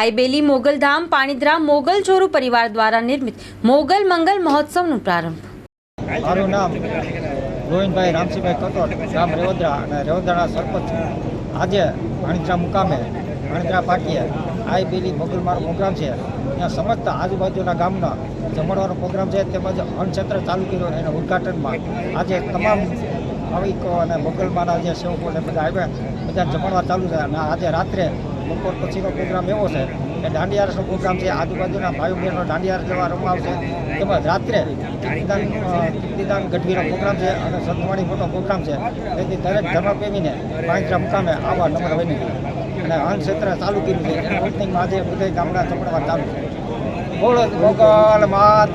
આઈબેલી મોગલધામ પાણીદ્રા મોગલ ચોરુ પરિવાર દ્વારા નિર્મિત મોગલ મંગલ મહોત્સવનો પ્રારંભ. મારું નામ ગોવિંદભાઈ રામસિંહભાઈ કટોટ ગામ રેવદ્રા અને રેવદ્રાના સરપંચ આજે પાણીદ્રા મુકામે, પાણીદ્રા પાટીએ આઈ બેલી મોગલમારો પ્રોગ્રામ છે. ત્યાં સમસ્ત આજુબાજુના ગામના જમણવાનો પ્રોગ્રામ છે, તેમજ અન્નક્ષેત્ર ચાલુ કર્યો એના ઉદ્ઘાટનમાં આજે તમામ ભાવિકો અને મોગલમાના જે સેવકો બધા આવ્યા, બધા જમણવા ચાલુ છે અને આજે રાત્રે બપોર પછીનો પ્રોગ્રામ એવો છે કે દાંડિયારસનો પ્રોગ્રામ છે, આજુબાજુના ભાઈઓ બહેનો દાંડિયારસ જેવા રમવા આવશે તેમજ રાત્રે કીર્તિદાન કીર્તિદાન ગઢવીનો પ્રોગ્રામ છે અને સંતવાણી મોટો પ્રોગ્રામ છે. તેથી દરેક ધર્મપ્રેમીને પાંચરા મુકામે આવવા નમ્ર વિનંતી અને અંગ ક્ષેત્ર ચાલુ કર્યું છે. એની ઓપનિંગમાં બધા ગામડા ચપડવા ચાલુ છે. બોલો મોગલ માત